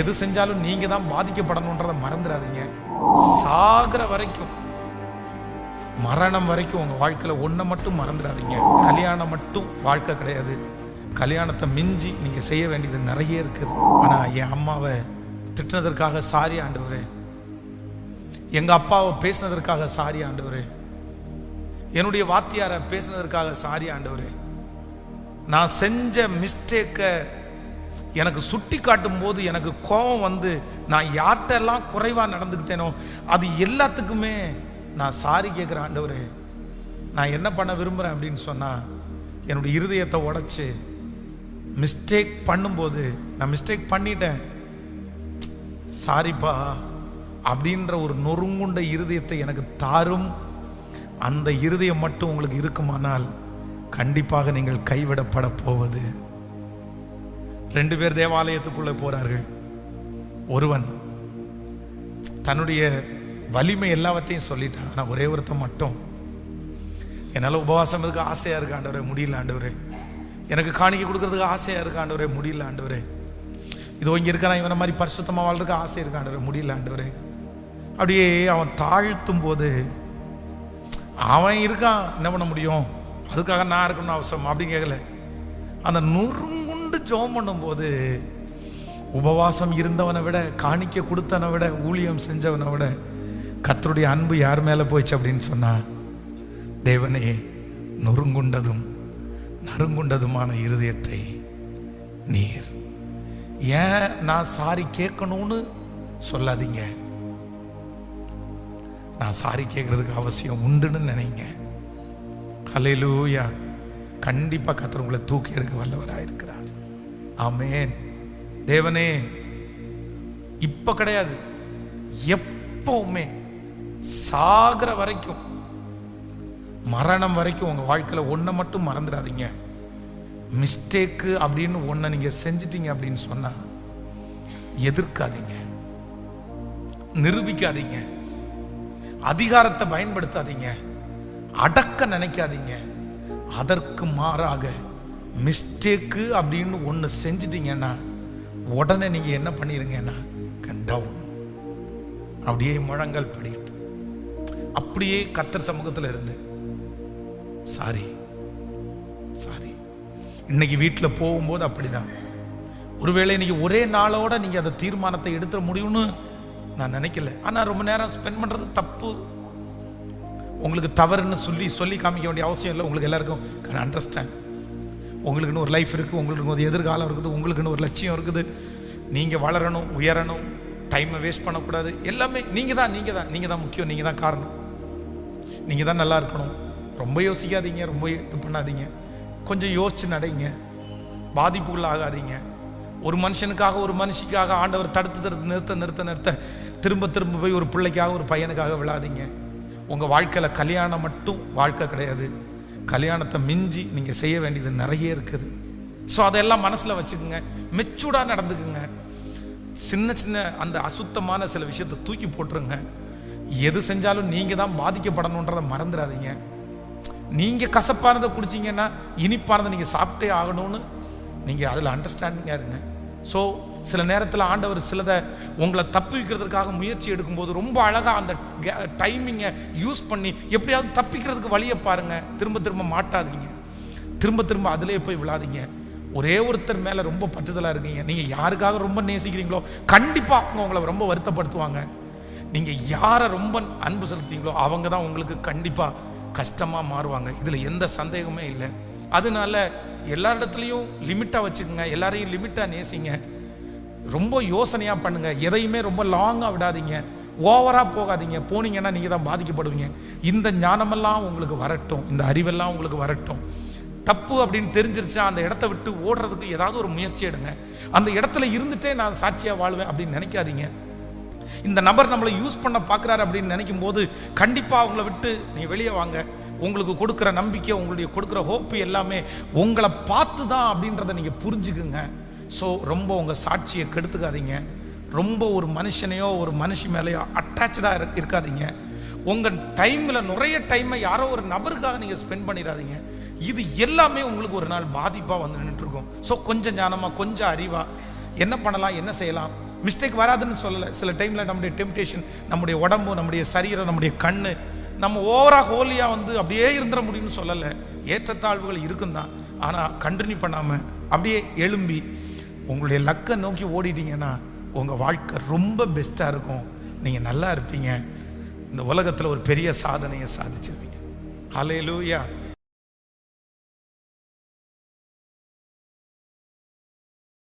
எது செஞ்சாலும் நீங்க தான் பாதிக்கப்படணுன்றதை மறந்துடாதீங்க. சாகிற வரைக்கும் மரணம் வரைக்கும் உங்க வாழ்க்கையில ஒன்றை மட்டும் மறந்துடாதீங்க. கல்யாணம் மட்டும் வாழ்க்கை கிடையாது. கல்யாணத்தை மிஞ்சி நீங்க செய்ய வேண்டியது நிறைய இருக்குது. ஆனா என் அம்மாவை திட்டினதற்காக சாரி ஆண்டவரே. எங்க அப்பாவை பேசினதற்காக சாரி ஆண்டவரே. என்னுடைய வாத்தியாரை பேசினதற்காக சாரி ஆண்டவரே. நான் செஞ்ச மிஸ்டேக்கை எனக்கு சுட்டி காட்டும் போது எனக்கு கோபம் வந்து நான் யார்கிட்ட எல்லாம் நடந்துக்கிட்டேனோ அது எல்லாத்துக்குமே நான் சாரி கேட்குற ஆண்டவர். நான் என்ன பண்ண விரும்புகிறேன் அப்படின்னு சொன்னால் என்னுடைய இருதயத்தை உடச்சி மிஸ்டேக் பண்ணும்போது நான் மிஸ்டேக் பண்ணிட்டேன். சாரிப்பா அப்படின்ற ஒரு நொறுங்குண்ட இருதயத்தை எனக்கு தாரும். அந்த இருதயம் மட்டும் உங்களுக்கு இருக்குமானால் கண்டிப்பாக நீங்கள் கைவிடப்பட போவது. ரெண்டு பேர் தேவாலயத்துக்குள்ளே போகிறார்கள் ஒருவன் தன்னுடைய வலிமை எல்லாவற்றையும் சொல்லிட்டான் ஆனால் ஒரே ஒருத்தன் மட்டும். என்னால் உபவாசம் இருக்க ஆசையாக இருக்கு ஆண்டவரே? முடியல ஆண்டவரே. எனக்கு காணிக்க கொடுக்கறதுக்கு ஆசையாக இருக்கு ஆண்டவரே? முடியல ஆண்டவரே. இதோ இங்கே இருக்கிறான் இவனை மாதிரி பரிசுத்தமாக வாழ்றதுக்கு ஆசை இருக்கு ஆண்டவரே? முடியல ஆண்டவரே. அப்படியே அவன் தாழ்த்தும் போது அவன் இருக்கான் என்ன பண்ண முடியும்? அதுக்காக நான் இருக்கணும்னு அவசியம் அப்படின்னு கேட்கல. அந்த நுறுங்குண்டு ஜோம் பண்ணும்போது உபவாசம் இருந்தவனை விட காணிக்க கொடுத்தவனை விட ஊழியம் செஞ்சவனை விட கத்தருடைய அன்பு யார் மேலே போயிடுச்சு அப்படின்னு சொன்னா தேவனே நொறுங்குண்டதும் நறுங்குண்டதுமான இருதயத்தை நீர். ஏன் நான் சாரி கேட்கணும்னு சொல்லாதீங்க. நான் சாரி கேட்கறதுக்கு அவசியம் உண்டுன்னு நினைங்க. ஹalleluya. கண்டிப்பாக கர்த்தர் உங்களை தூக்கி எடுக்க வல்லவராக இருக்கிறார் ஆமென். தேவனே இப்ப கிடையாது. எப்பவுமே சாகிற வரைக்கும் மரணம் வரைக்கும் உங்க வாழ்க்கையில ஒன்றை மட்டும் மறந்துடாதீங்க. மிஸ்டேக்கு அப்படின்னு ஒன்றை நீங்க செஞ்சிட்டீங்க அப்படின்னு சொன்னா எதிர்க்காதீங்க. நிரூபிக்காதீங்க. அதிகாரத்தை பயன்படுத்தாதீங்க. அடக்க நினைக்காதீங்க. அதற்கு மாறாக மிஸ்டேக்கு அப்படின்னு ஒன்று செஞ்சிட்டீங்கன்னா உடனே நீங்கள் என்ன பண்ணிருங்கன்னா டவுன் அப்படியே முழங்கால் படிக்கிட்டு அப்படியே கத்தர் சமூகத்தில் இருந்து. சாரி சாரி இன்னைக்கு வீட்டில் போகும்போது அப்படிதான். ஒருவேளை இன்னைக்கு ஒரே நாளோட நீங்கள் அந்த தீர்மானத்தை எடுத்துட முடியும்னு நான் நினைக்கல. ஆனால் ரொம்ப நேரம் ஸ்பெண்ட் பண்ணுறது தப்பு. உங்களுக்கு தவறுன்னு சொல்லி சொல்லி காமிக்க வேண்டிய அவசியம் இல்லை. உங்களுக்கு எல்லாருக்கும் கேன் அண்டர்ஸ்டாண்ட் உங்களுக்குன்னு ஒரு லைஃப் இருக்குது உங்களுக்குன்னு ஒரு எதிர்காலம் இருக்குது உங்களுக்குன்னு ஒரு லட்சியம் இருக்குது. நீங்கள் வளரணும் உயரணும் டைமை வேஸ்ட் பண்ணக்கூடாது. எல்லாமே நீங்கள் தான் நீங்கள் தான் நீங்கள் தான் முக்கியம் நீங்கள் தான் காரணம். நீங்கள் தான் நல்லா இருக்கணும். ரொம்ப யோசிக்காதீங்க ரொம்ப இது பண்ணாதீங்க. கொஞ்சம் யோசிச்சு நடைங்க. பாதிப்புகள் ஆகாதீங்க. ஒரு மனுஷனுக்காக ஒரு மனுஷிக்காக ஆண்டவர் தடுத்து தடுத்து நிறுத்த நிறுத்த நிறுத்த திரும்ப திரும்ப போய் ஒரு பிள்ளைக்காக ஒரு பையனுக்காக விழாதீங்க. உங்கள் வாழ்க்கையில் கல்யாணம் மட்டும் வாழ்க்கை கிடையாது. கல்யாணத்தை மிஞ்சி நீங்கள் செய்ய வேண்டியது நிறைய இருக்குது. ஸோ அதெல்லாம் மனசில் வச்சுக்கோங்க. மெச்சூர்டாக நடந்துக்குங்க. சின்ன சின்ன அந்த அசுத்தமான சில விஷயத்தை தூக்கி போட்டுருங்க. எது செஞ்சாலும் நீங்கள் தான் பாதிக்கப்படணுன்றதை மறந்துடாதீங்க. நீங்கள் கசப்பானதை குடிச்சிங்கன்னா இனிப்பானதை நீங்கள் சாப்பிட்டே ஆகணும்னு நீங்கள் அதில் அண்டர்ஸ்டாண்டிங்காக இருங்க. ஸோ சில நேரத்தில் ஆண்டவர் சிலதை உங்களை தப்பி வைக்கிறதுக்காக முயற்சி எடுக்கும்போது ரொம்ப அழகாக அந்த டைமிங்கை யூஸ் பண்ணி எப்படியாவது தப்பிக்கிறதுக்கு வழியை பாருங்கள் திரும்ப திரும்ப மாட்டாதீங்க. திரும்ப திரும்ப அதிலே போய் விழாதீங்க. ஒரே ஒருத்தர் மேலே ரொம்ப பற்றுதலாக இருக்கீங்க. நீங்கள் யாருக்காக ரொம்ப நேசிக்கிறீங்களோ கண்டிப்பாக அவங்க உங்களை ரொம்ப வருத்தப்படுத்துவாங்க. நீங்கள் யாரை ரொம்ப அன்பு செலுத்துவீங்களோ அவங்க தான் உங்களுக்கு கண்டிப்பாக கஷ்டமாக மாறுவாங்க. இதில் எந்த சந்தேகமே இல்லை. அதனால எல்லா இடத்துலையும் லிமிட்டாக வச்சுக்கோங்க. எல்லாரையும் லிமிட்டாக நேசிங்க. ரொம்ப யோசனையாக பண்ணுங்க. எதையுமே ரொம்ப லாங்காக விடாதீங்க. ஓவராக போகாதீங்க. போனீங்கன்னா நீங்கள் தான் பாதிக்கப்படுவீங்க. இந்த ஞானமெல்லாம் உங்களுக்கு வரட்டும். இந்த அறிவெல்லாம் உங்களுக்கு வரட்டும். தப்பு அப்படின்னு தெரிஞ்சிருச்சா அந்த இடத்த விட்டு ஓடுறதுக்கு ஏதாவது ஒரு முயற்சி எடுங்க. அந்த இடத்துல இருந்துட்டே நான் சாட்சியாக வாழ்வேன் அப்படின்னு நினைக்காதீங்க. இந்த நபர் நம்மளை யூஸ் பண்ண பார்க்குறாரு அப்படின்னு நினைக்கும் போது கண்டிப்பாக அவங்கள விட்டு நீ வெளியே வாங்க. உங்களுக்கு கொடுக்குற நம்பிக்கை உங்களுடைய கொடுக்குற ஹோப்பு எல்லாமே உங்களை பார்த்து தான் அப்படின்றத நீங்கள் புரிஞ்சுக்குங்க. ஸோ ரொம்ப உங்கள் சாட்சியை கெடுத்துக்காதீங்க. ரொம்ப ஒரு மனுஷனையோ ஒரு மனுஷி மேலேயோ அட்டாச்சாக இருக்காதீங்க. உங்கள் டைமில் நிறைய டைமை யாரோ ஒரு நபருக்காக நீங்கள் ஸ்பெண்ட் பண்ணிடாதீங்க. இது எல்லாமே உங்களுக்கு ஒரு நாள் பாதிப்பாக வந்து நின்றுட்டு ஸோ கொஞ்சம் ஞானமாக கொஞ்சம் அறிவாக என்ன பண்ணலாம் என்ன செய்யலாம்? மிஸ்டேக் வராதுன்னு சொல்லலை. சில டைமில் நம்முடைய டெம்டேஷன் நம்முடைய உடம்பு நம்முடைய சரீரம் நம்முடைய கண் நம்ம ஓவராக ஹோலியாக வந்து அப்படியே இருந்துட முடியும்னு சொல்லலை. ஏற்றத்தாழ்வுகள் இருக்கும் தான் ஆனால் கண்டினியூ பண்ணாமல் அப்படியே எழும்பி உங்களுடைய லக்கை நோக்கி ஓடிட்டீங்கன்னா உங்கள் வாழ்க்கை ரொம்ப பெஸ்ட்டாக இருக்கும். நீங்கள் நல்லா இருப்பீங்க. இந்த உலகத்தில் ஒரு பெரிய சாதனையை சாதிச்சிருவீங்க. ஹalleluya.